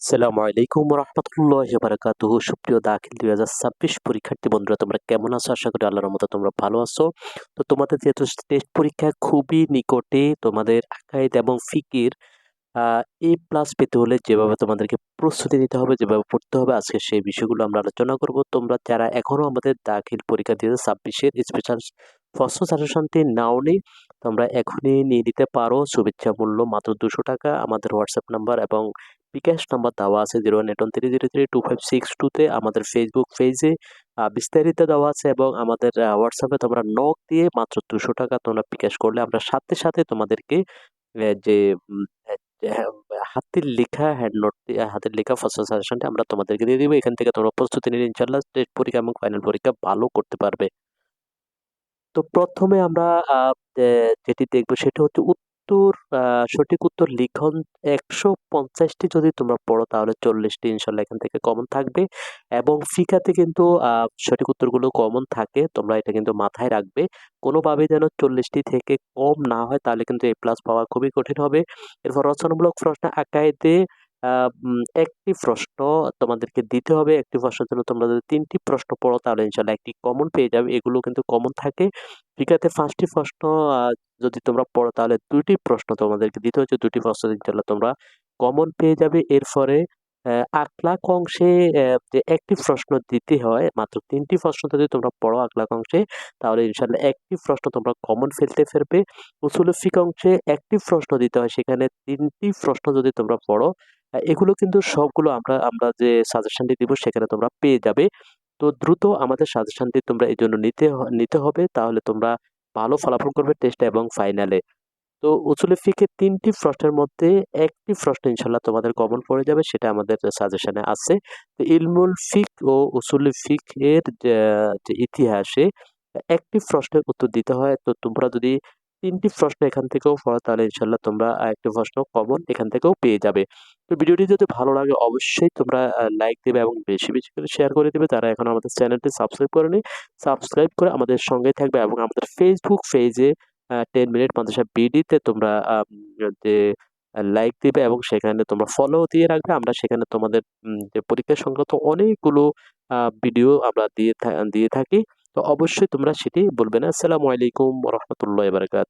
সালামু আলাইকুম রহমতুল্লাহ বারাকাতুহু সুপ্রিয় দাখিল দুই হাজার ছাব্বিশ পরীক্ষার্থী বন্ধুরা, তোমরা কেমন আছো? আশা করি আল্লাহর মতো তোমরা ভালো আছো। তো তোমাদের যেহেতু টেস্ট পরীক্ষা খুবই নিকটে, তোমাদের আকাইদ এবং ফিকির এ প্লাস পেতে হলে যেভাবে তোমাদেরকে প্রস্তুতি নিতে হবে, যেভাবে পড়তে হবে, আজকে সেই বিষয়গুলো আমরা আলোচনা করব। তোমরা যারা এখনও আমাদের দাখিল পরীক্ষা দুই হাজার ছাব্বিশের স্পেশাল ফার্স্ট সাজেশনটি নাও নেই তোমরা এখনই নিয়ে নিতে পারো। শুভেচ্ছা মূল্য মাত্র দুশো টাকা। আমাদের হোয়াটসঅ্যাপ নাম্বার এবং বিকাশ নাম্বার দেওয়া আছে zero one eight one three zero three two five six টুতে আমাদের ফেসবুক পেজে বিস্তারিত দেওয়া আছে এবং আমাদের হোয়াটসঅ্যাপে তোমরা নক দিয়ে মাত্র দুশো টাকা তোমরা বিকাশ করলে আমরা সাথে সাথে তোমাদেরকে যে হ্যাঁ, হাতের লেখা হ্যান্ড নোট হাতের লেখা ফার্স্ট সাজেশনটা আমরা তোমাদেরকে দিয়ে দিব। এখান থেকে তোমরা প্রস্তুতি নিলে ইনশাল্লাহ টেস্ট পরীক্ষা এবং ফাইনাল পরীক্ষা ভালো করতে পারবে। তো প্রথমে আমরা যেটি দেখব সেটা হচ্ছে উত্তর সঠিক উত্তর লিখন একশো পঞ্চাশটি যদি তোমরা পড়ো তাহলে চল্লিশটি ইনশাল্লাহ এখান থেকে কমন থাকবে। এবং ফিকাতে কিন্তু সঠিক উত্তরগুলো কমন থাকে, তোমরা এটা কিন্তু মাথায় রাখবে। কোনোভাবে যেন চল্লিশটি থেকে কম না হয় তাহলে কিন্তু এ প্লাস পাওয়া খুবই কঠিন হবে। এরপর রচনামূলক প্রশ্ন আকাইতে একটি প্রশ্ন তোমাদেরকে দিতে হবে। একটি প্রশ্নের জন্য তোমরা যদি তিনটি প্রশ্ন পড়ো তাহলে ইনশাল্লাহ একটি কমন পেয়ে যাবে। এগুলো কিন্তু কমন থাকে। ফিকাতে পাঁচটি প্রশ্ন যদি তোমরা পড়ো, তাহলে দুটি প্রশ্ন তোমাদেরকে দিতে হচ্ছে। দুটি প্রশ্ন ইনশাল্লাহ তোমরা কমন পেয়ে যাবে। এরপরে আকলাক অংশে যে একটি প্রশ্ন দিতে হয়, মাত্র তিনটি প্রশ্ন যদি তোমরা পড়ো আকলাক অংশে, তাহলে ইনশাল্লাহ একটি প্রশ্ন তোমরা কমন ফেলতে ফেরবে উসুলফিক অংশে একটি প্রশ্ন দিতে হয়, সেখানে তিনটি প্রশ্ন যদি তোমরা পড়ো এগুলো কিন্তু সবগুলো আমরা আমরা যে সাজেশনটি দিব, সেখানে তোমরা পেয়ে যাবে। তো দ্রুত আমাদের সাজেশনটি তোমরা এই জন্য নিতে নিতে হবে। তাহলে তোমরা ভালো ফলাফল করবে টেস্টে এবং ফাইনালে তো উসুলে ফিকে তিনটি প্রশ্নের মধ্যে একটি প্রশ্ন ইনশাল্লাহ তোমাদের কমন পড়ে যাবে, সেটা আমাদের সাজেশনে আছে। তো ইলমুল ফিক ও উসুল ফিক এর যে ইতিহাসে একটি প্রশ্নের উত্তর দিতে হয়, তো তোমরা যদি তিনটি প্রশ্ন এখান থেকেও পড়ো, তাহলে ইনশাল্লাহ তোমরা একটি প্রশ্ন কমন এখান থেকেও পেয়ে যাবে। তো ভিডিওটি যদি ভালো লাগে, অবশ্যই তোমরা লাইক দেবে এবং বেশি বেশি করে শেয়ার করে দেবে। তারা এখন আমাদের চ্যানেলটি সাবস্ক্রাইব করে করেনি সাবস্ক্রাইব করে আমাদের সঙ্গে থাকবে এবং আমাদের ফেসবুক পেজে টেন মিনিট মাদ্রাসা বিডিতে তোমরা যে লাইক দিবে এবং সেখানে তোমরা ফলো দিয়ে রাখবে। আমরা সেখানে তোমাদের যে, পরীক্ষা সংক্রান্ত অনেকগুলো ভিডিও আমরা দিয়ে দিয়ে থাকি। তো অবশ্যই তোমরা সেটি বলবে না। আসসালামু আলাইকুম রহমতুল্লাহ বারকাত